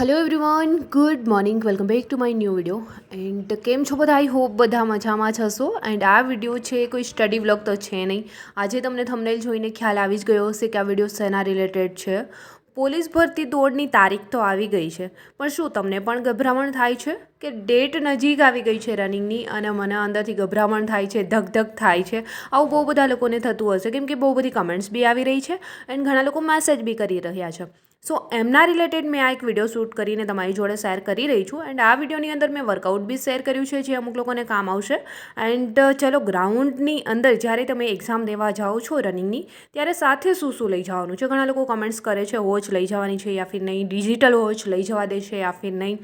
Hello everyone good morning welcome back to my new video and કેમ છો બધા? I hope બધા મજામાં જ હશો. એન્ડ આ વીડિયો છે, કોઈ સ્ટડી વ્લોગ તો છે નહીં. આજે તમને થંબનેલ જોઈને ખ્યાલ આવી જ ગયો હશે કે આ વીડિયો શેના રિલેટેડ છે. પોલીસ ભરતી દોડની તારીખ તો આવી ગઈ છે. પણ શું તમને પણ ગભરામણ થાય છે? કે ડેટ નજીક આવી ગઈ છે રનિંગની અને મને અંદરથી ગભરામણ થાય છે ધક થાય છે. આવું બહુ બધા લોકોને થતું હશે. કેમ કે બહુ બધી કમેન્ટ્સ બી આવી રહી છે. એન્ડ ઘણા લોકો મેસેજ બી કરી રહ્યા છે. સો એમના રિલેટેડ મેં આ એક વીડિયો શૂટ કરીને તમારી જોડે શેર કરી રહી છું એન્ડ આ વિડીયોની અંદર મેં વર્કઆઉટ બી શેર કર્યું છે જે અમુક લોકોને કામ આવશે. એન્ડ ચલો ગ્રાઉન્ડની અંદર જ્યારે તમે એક્ઝામ દેવા જાઓ છો રનિંગની ત્યારે સાથે શું શું લઈ જવાનું છે? ઘણા લોકો કમેન્ટ્સ કરે છે વોચ લઈ જવાની છે યા ફિર નહીં? ડિજિટલ વોચ લઈ જવા દે છે યા ફિર નહીં?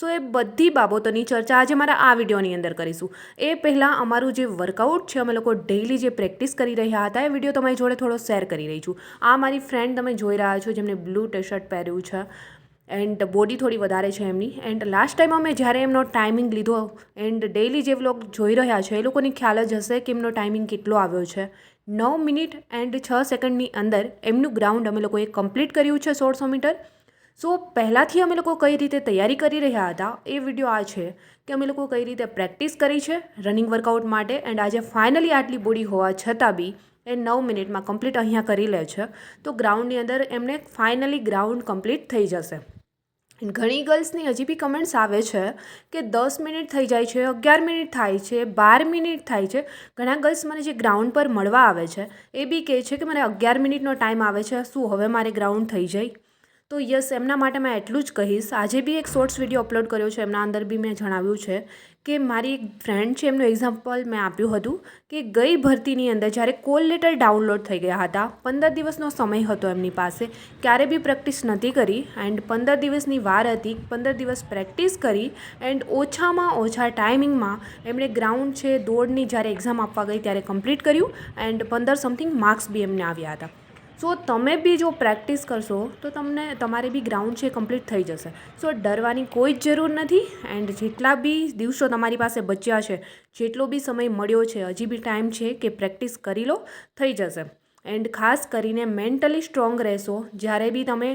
સો એ બધી બાબતોની ચર્ચા આજે મારા આ વિડીયોની અંદર કરીશું. એ પહેલાં અમારું જે વર્કઆઉટ છે, અમે લોકો ડેઈલી જે પ્રેક્ટિસ કરી રહ્યા હતા, એ વીડિયો તમારી જોડે થોડો શેર કરી રહી છું. આ મારી ફ્રેન્ડ તમે જોઈ રહ્યા છો, જેમને બ્લુ ટી શર્ટ પહેર્યું છે એન્ડ બોડી થોડી વધારે છે એમની. એન્ડ લાસ્ટ ટાઈમ અમે જ્યારે એમનો ટાઈમિંગ લીધો એન્ડ ડેઈલી જે વ્લોગ જોઈ રહ્યા છે, એ લોકોની ખ્યાલ જ હશે કે એમનો ટાઈમિંગ કેટલો આવ્યો છે. નવ મિનિટ એન્ડ છ સેકન્ડની અંદર એમનું ગ્રાઉન્ડ અમે લોકોએ કમ્પ્લીટ કર્યું છે સોળસો મીટર. સો પહેલાંથી અમે લોકો કઈ રીતે તૈયારી કરી રહ્યા હતા એ વીડિયો આ છે કે અમે લોકો કઈ રીતે પ્રેક્ટિસ કરી છે રનિંગ વર્કઆઉટ માટે એન્ડ આજે ફાઇનલી આટલી બોડી હોવા છતાં બી એ નવ મિનિટમાં કમ્પ્લીટ અહીંયા કરી લે છે. તો ગ્રાઉન્ડની અંદર એમને ફાઇનલી ગ્રાઉન્ડ કમ્પ્લીટ થઈ જશે. ઘણી ગર્લ્સની હજી બી કમેન્ટ્સ આવે છે કે દસ મિનિટ થઈ જાય છે, અગિયાર મિનિટ થાય છે, બાર મિનિટ થાય છે. ઘણા ગર્લ્સ મને જે ગ્રાઉન્ડ પર મળવા આવે છે એ બી કહે છે કે મને અગિયાર મિનિટનો ટાઈમ આવે છે, શું હવે મારે ગ્રાઉન્ડ થઈ જાય? તો યસ, એમના માટે મેં એટલું જ કહીશ. આજે બી એક શોર્ટ્સ વીડિયો અપલોડ કર્યો છે. એમના અંદર બી મેં જણાવ્યું છે કે મારી એક ફ્રેન્ડ છે, એમનું એક્ઝામ્પલ મેં આપ્યું હતું કે ગઈ ભરતીની અંદર જ્યારે કોલ લેટર ડાઉનલોડ થઈ ગયા હતા, પંદર દિવસનો સમય હતો એમની પાસે, ક્યારે બી પ્રેક્ટિસ નથી કરી એન્ડ પંદર દિવસની વાર હતી, પંદર દિવસ પ્રેક્ટિસ કરી એન્ડ ઓછામાં ઓછા ટાઈમિંગમાં એમણે ગ્રાઉન્ડ છે, દોડની જ્યારે એક્ઝામ આપવા ગઈ ત્યારે કમ્પ્લીટ કર્યું એન્ડ પંદર સમથિંગ માર્ક્સ બી એમને આવ્યા હતા. સો તમે બી જો પ્રેક્ટિસ કરશો, તો તમને તમારે બી ગ્રાઉન્ડ છે કમ્પ્લીટ થઈ જશે. સો ડરવાની કોઈ જ જરૂર નથી એન્ડ જેટલા બી દિવસો તમારી પાસે બચ્યા છે, જેટલો બી સમય મળ્યો છે, હજી બી ટાઈમ છે કે પ્રેક્ટિસ કરી લો, થઈ જશે. એન્ડ ખાસ કરીને મેન્ટલી સ્ટ્રોંગ રહેશો. જ્યારે બી તમે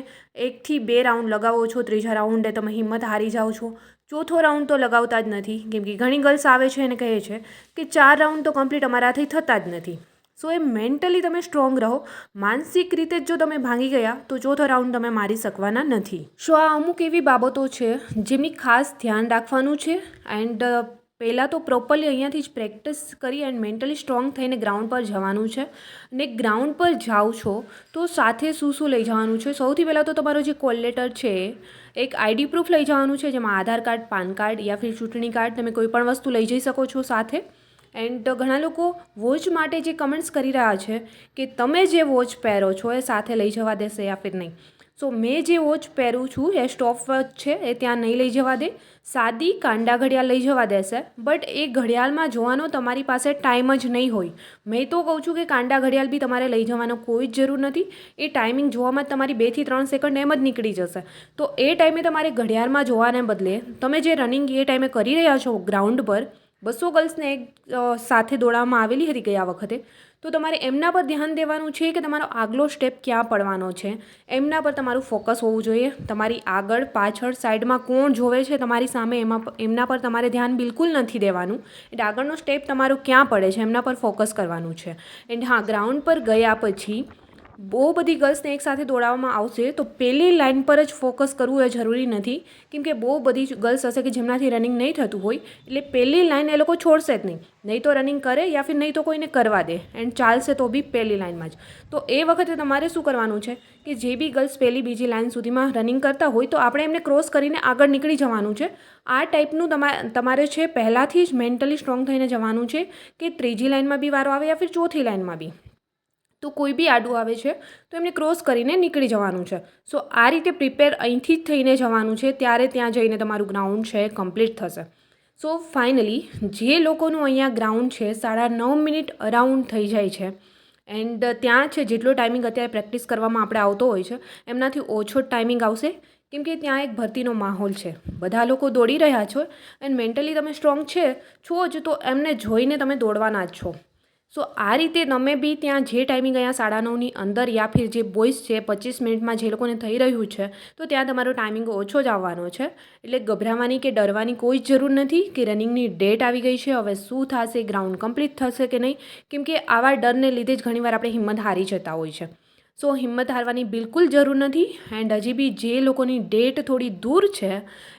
એકથી બે રાઉન્ડ લગાવો છો, ત્રીજા રાઉન્ડે તમે હિંમત હારી જાઓ છો, ચોથો રાઉન્ડ તો લગાવતા જ નથી. કેમ કે ઘણી ગર્લ્સ આવે છે અને કહે છે કે ચાર રાઉન્ડ તો કમ્પ્લીટ અમારાથી થતા જ નથી. સો એ મેન્ટલી તમે સ્ટ્રોંગ રહો. માનસિક રીતે જ જો તમે ભાંગી ગયા, તો ચોથો રાઉન્ડ તમે મારી શકવાના નથી. સો આ અમુક એવી બાબતો છે, જેમની ખાસ ધ્યાન રાખવાનું છે એન્ડ પહેલાં તો પ્રોપરલી અહીંયાથી જ પ્રેક્ટિસ કરી એન્ડ મેન્ટલી સ્ટ્રોંગ થઈને ગ્રાઉન્ડ પર જવાનું છે. અને ગ્રાઉન્ડ પર જાઓ છો, તો સાથે શું શું લઈ જવાનું છે? સૌથી પહેલાં તો તમારો જે કોલ લેટર છે, એક આઈડી પ્રૂફ લઈ જવાનું છે, જેમાં આધાર કાર્ડ, પાન કાર્ડ યા ફિર ચૂંટણી કાર્ડ, તમે કોઈ પણ વસ્તુ લઈ જઈ શકો છો સાથે. એન્ડ ઘણા લોકો વોચ માટે જે કમેન્ટ્સ કરી રહ્યા છે કે તમે જે વોચ પહેરો છો એ સાથે લઈ જવા દેશે યા ફિર નહીં. સો મેં જે વોચ પહેરું છું એ સ્ટોપ વોચ છે, એ ત્યાં નહીં લઈ જવા દે. સાદી કાંડા ઘડિયાળ લઈ જવા દેશે, બટ એ ઘડિયાળમાં જોવાનો તમારી પાસે ટાઈમ જ નહીં હોય. મેં તો કહું છું કે કાંડા ઘડિયાળ બી તમારે લઈ જવાનો કોઈ જ જરૂર નથી. એ ટાઈમિંગ જોવામાં તમારી બેથી ત્રણ સેકન્ડ એમ જ નીકળી જશે. તો એ ટાઈમે તમારે ઘડિયાળમાં જોવાને બદલે તમે જે રનિંગ એ ટાઈમે કરી રહ્યા છો ગ્રાઉન્ડ પર બસો ગર્લ્સને એક સાથે દોડાવવામાં આવેલી હતી ગયા વખતે. તો તમારે એમના પર ધ્યાન દેવાનું છે કે તમારો આગલો સ્ટેપ ક્યાં પડવાનો છે? એમના પર તમારું ફોકસ હોવું જોઈએ. તમારી આગળ પાછળ સાઈડમાં કોણ જોવે છે તમારી સામે, એમાં એમના પર તમારે ધ્યાન બિલકુલ નથી દેવાનું. એટલે આગળનો સ્ટેપ તમારો ક્યાં પડે છે એમના પર ફોકસ કરવાનું છે. એન્ડ હા ગ્રાઉન્ડ પર ગયા પછી બહુ બધી ગર્લ્સને એકસાથે દોડાવવામાં આવશે, તો પહેલી લાઇન પર જ ફોકસ કરવું એ જરૂરી નથી. કેમ કે બહુ બધી ગર્લ્સ હશે કે જેમનાથી રનિંગ નહીં થતું હોય, એટલે પહેલી લાઇન એ લોકો છોડશે જ નહીં. નહીં તો રનિંગ કરે યા ફિર નહીં તો કોઈને કરવા દે, એન્ડ ચાલશે તો બી પહેલી લાઇનમાં જ. તો એ વખતે તમારે શું કરવાનું છે કે જે બી ગર્લ્સ પહેલી બીજી લાઇન સુધીમાં રનિંગ કરતા હોય, તો આપણે એમને ક્રોસ કરીને આગળ નીકળી જવાનું છે. આ ટાઈપનું તમારે છે પહેલાંથી જ મેન્ટલી સ્ટ્રોંગ થઈને જવાનું છે કે ત્રીજી લાઇનમાં બી વારો આવે યા ફિર ચોથી લાઇનમાં બી. તો કોઈ બી આડું આવે છે, તો એમને ક્રોસ કરીને નીકળી જવાનું છે. સો આ રીતે પ્રિપેર અહીંથી જ થઈને જવાનું છે, ત્યારે ત્યાં જઈને તમારું ગ્રાઉન્ડ છે કમ્પ્લીટ થશે. સો ફાઇનલી જે લોકોનું અહીંયા ગ્રાઉન્ડ છે, સાડા નવ મિનિટ અરાઉન્ડ થઈ જાય છે. એન્ડ ત્યાં છે, જેટલો ટાઈમિંગ અત્યારે પ્રેક્ટિસ કરવામાં આપણે આવતો હોય છે, એમનાથી ઓછો ટાઈમિંગ આવશે. કેમ કે ત્યાં એક ભરતીનો માહોલ છે. બધા લોકો દોડી રહ્યા છો એન્ડ મેન્ટલી તમે સ્ટ્રોંગ છે, છો જ તો એમને જોઈને તમે દોડવાના જ છો. સો આ રીતે તમે બી ત્યાં જે ટાઈમિંગ અહીંયા સાડા નવની અંદર યા ફિર જે બોઇસ છે, પચીસ મિનિટમાં જે લોકોને થઈ રહ્યું છે, તો ત્યાં તમારો ટાઈમિંગ ઓછો જ આવવાનો છે. એટલે ગભરાવાની કે ડરવાની કોઈ જ જરૂર નથી કે રનિંગની ડેટ આવી ગઈ છે, હવે શું થશે, ગ્રાઉન્ડ કમ્પ્લીટ થશે કે નહીં? કેમ કે આવા ડરને લીધે જ ઘણીવાર આપણે હિંમત હારી જતા હોય છે. સો હિંમત હારવાની બિલકુલ જરૂર નથી એન્ડ હજી બી જે લોકોની ડેટ થોડી દૂર છે,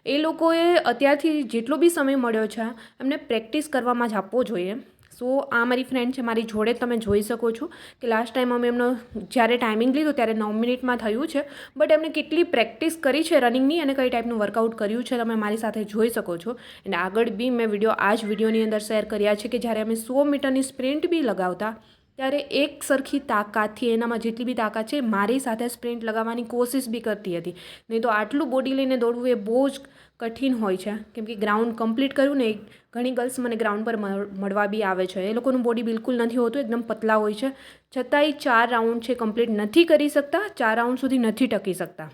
એ લોકોએ અત્યારથી જેટલો બી સમય મળ્યો છે, એમને પ્રેક્ટિસ કરવામાં જ આપવો જોઈએ. સો આ મારી ફ્રેન્ડ છે, મારી જોડે તમે જોઈ શકો છો કે લાસ્ટ ટાઈમ અમે એમનો જ્યારે ટાઈમિંગ લીધો ત્યારે નવ મિનિટમાં થયું છે બટ એમને કેટલી પ્રેક્ટિસ કરી છે રનિંગની અને કઈ ટાઈપનું વર્કઆઉટ કર્યું છે તમે મારી સાથે જોઈ શકો છો. અને આગળ બી મેં વીડિયો આ જ વિડીયોની અંદર શેર કર્યા છે કે જ્યારે અમે સો મીટરની સ્પ્રિન્ટ બી લગાવતા, ત્યારે એક સરખી તાકાતથી, એનામાં જેટલી બી તાકાત છે, મારી સાથે સ્પ્રિન્ટ લગાવવાની કોશિશ બી કરતી હતી. નહીં તો આટલું બોડી લઈને દોડવું એ બહુ જ કઠિન હોય છે. કેમ કે ગ્રાઉન્ડ કમ્પ્લીટ કર્યું ને, ઘણી ગર્લ્સ મને ગ્રાઉન્ડ પર મળવા બી આવે છે. એ લોકોનું બોડી બિલકુલ નથી હોતું, એકદમ પતલા હોય છે. છતાંય ચાર રાઉન્ડ છે કમ્પ્લીટ નથી કરી શકતા, ચાર રાઉન્ડ સુધી નથી ટકી શકતા.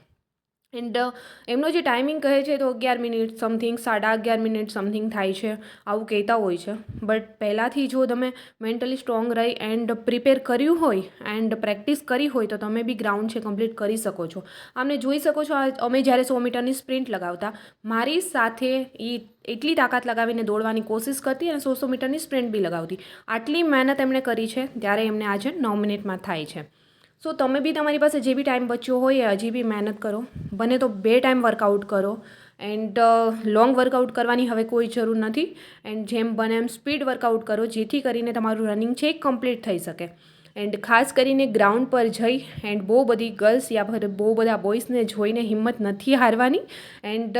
એન્ડ એમનો જે ટાઈમિંગ કહે છે તો અગિયાર મિનિટ સમથિંગ સાડા અગિયાર મિનિટ સમથિંગ થાય છે, આવું કહેતા હોય છે. બટ પહેલાંથી જો તમે મેન્ટલી સ્ટ્રોંગ રહી એન્ડ પ્રિપેર કર્યું હોય એન્ડ પ્રેક્ટિસ કરી હોય તો તમે બી ગ્રાઉન્ડ છે કમ્પ્લીટ કરી શકો છો. આમને જોઈ શકો છો અમે જ્યારે સો મીટરની સ્પ્રિન્ટ લગાવતા, મારી સાથે એ એટલી તાકાત લગાવીને દોડવાની કોશિશ કરતી અને સો સો મીટરની સ્પ્રિન્ટ બી લગાવતી. આટલી મહેનત એમણે કરી છે, ત્યારે એમને આજે નવ મિનિટમાં થાય છે. સો તમે બી તમારી પાસે જે બી ટાઈમ બચ્યો હોય હજી બી મહેનત કરો, બને તો બે ટાઈમ વર્કઆઉટ કરો. એન્ડ લોંગ વર્કઆઉટ કરવાની હવે કોઈ જરૂર નથી. એન્ડ જેમ બને એમ સ્પીડ વર્કઆઉટ કરો, જેથી કરીને તમારું રનિંગ છે એ કમ્પ્લીટ થઈ શકે. એન્ડ ખાસ કરીને ગ્રાઉન્ડ પર જઈ એન્ડ બહુ બધી ગર્લ્સ યા બહુ બધા બોયસને જોઈને હિંમત નથી હારવાની. એન્ડ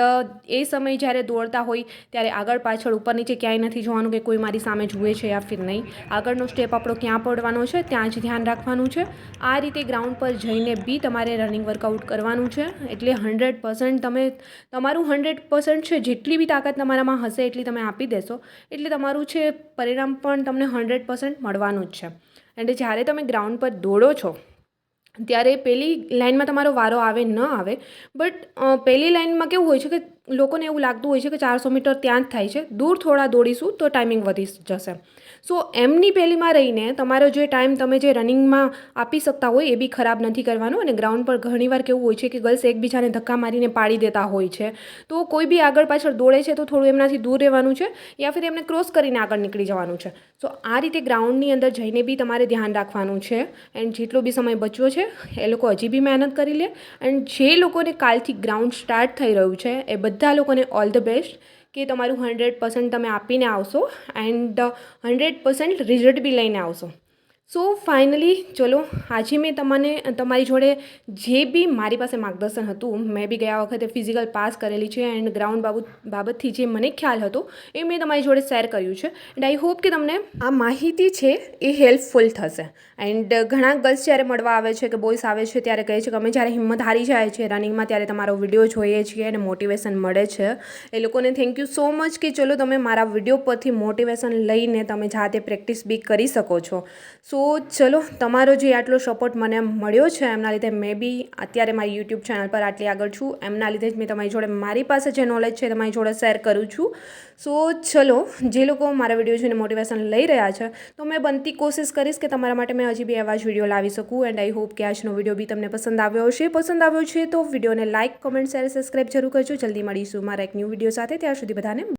એ સમય જ્યારે દોડતા હોય ત્યારે આગળ પાછળ ઉપર નીચે ક્યાંય નથી જોવાનું કે કોઈ મારી સામે જુએ છે યા ફિર નહીં. આગળનો સ્ટેપ આપણો ક્યાં પડવાનો છે ત્યાં જ ધ્યાન રાખવાનું છે. આ રીતે ગ્રાઉન્ડ પર જઈને બી તમારે રનિંગ વર્કઆઉટ કરવાનું છે. એટલે હંડ્રેડ પર્સન્ટ તમે, તમારું હંડ્રેડ પર્સન્ટ છે જેટલી બી તાકાત તમારામાં હશે એટલી તમે આપી દેશો. એટલે તમારું છે પરિણામ પણ તમને હંડ્રેડ પર્સન્ટ મળવાનું જ છે. અને જ્યારે તમે ગ્રાઉન્ડ પર દોડો છો, ત્યારે પહેલી લાઇનમાં તમારો વારો આવે ન આવે. બટ પહેલી લાઇનમાં કેવું હોય છે કે લોકોને એવું લાગતું હોય છે કે ચારસો મીટર ત્યાં જ થાય છે. દૂર થોડા દોડીશું તો ટાઈમિંગ વધી જશે. સો એમની પહેલીમાં રહીને તમારો જે ટાઈમ તમે જે રનિંગમાં આપી શકતા હોય એ બી ખરાબ નથી કરવાનો અને ગ્રાઉન્ડ પર ઘણીવાર કેવું હોય છે કે ગર્લ્સ એકબીજાને ધક્કા મારીને પાડી દેતા હોય છે. તો કોઈ બી આગળ પાછળ દોડે છે તો થોડું એમનાથી દૂર રહેવાનું છે યા ફિર એમને ક્રોસ કરીને આગળ નીકળી જવાનું છે. સો આ રીતે ગ્રાઉન્ડની અંદર જઈને બી તમારે ધ્યાન રાખવાનું છે. એન્ડ જેટલો બી સમય બચ્યો છે, એ લોકો હજી બી મહેનત કરી લે. એન્ડ જે લોકોને કાલથી ગ્રાઉન્ડ સ્ટાર્ટ થઈ રહ્યું છે, એ બધા લોકોને ઓલ ધ બેસ્ટ. કે તમારું હંડ્રેડ પર્સન્ટ તમે આપીને આવશો એન્ડ હંડ્રેડ પર્સન્ટ રિઝલ્ટ બી લઈને આવશો. સો ફાઇનલી ચલો, આજે મેં તમને, તમારી જોડે જે બી મારી પાસે માર્ગદર્શન હતું, મેં બી ગયા વખતે ફિઝિકલ પાસ કરેલી છે એન્ડ ગ્રાઉન્ડ બાબત બાબતથી જે મને ખ્યાલ હતો, એ મેં તમારી જોડે શેર કર્યું છે. એન્ડ આઈ હોપ કે તમને આ માહિતી છે, એ હેલ્પફુલ થશે. એન્ડ ઘણા ગર્લ્સ જ્યારે મળવા આવે છે, કે બોયસ આવે છે, ત્યારે કહે છે કે અમે જ્યારે હિંમત હારી જાય છે રનિંગમાં ત્યારે તમારો વીડિયો જોઈએ છીએ અને મોટિવેશન મળે છે. એ લોકોને થેન્ક યુ સો મચ કે ચલો તમે મારા વીડિયો પરથી મોટિવેશન લઈને તમે જાતે પ્રેક્ટિસ બી કરી શકો છો. સો સો ચલો, તમારો જે આટલો સપોર્ટ મને મળ્યો છે, એમના લીધે મેં બી અત્યારે મારી યુટ્યુબ ચેનલ પર આટલી આગળ છું. એમના લીધે જ મેં તમારી જોડે મારી પાસે જે નોલેજ છે તમારી જોડે શેર કરું છું. સો ચલો, જે લોકો મારા વીડિયો જોઈને મોટિવેશન લઈ રહ્યા છે, તો મેં બનતી કોશિશ કરીશ કે તમારા માટે મેં હજી બી એવા જ વીડિયો લાવી શકું એન્ડ આઈ હોપ કે આજનો વીડિયો બી તમને પસંદ આવ્યો હશે. પસંદ આવ્યો છે તો વિડીયોને લાઇક કમેન્ટ શેર સબસ્ક્રાઈબ જરૂર કરજો. જલ્દી મળીશું મારા એક ન્યૂ વીડિયો સાથે. ત્યાં સુધી બધાને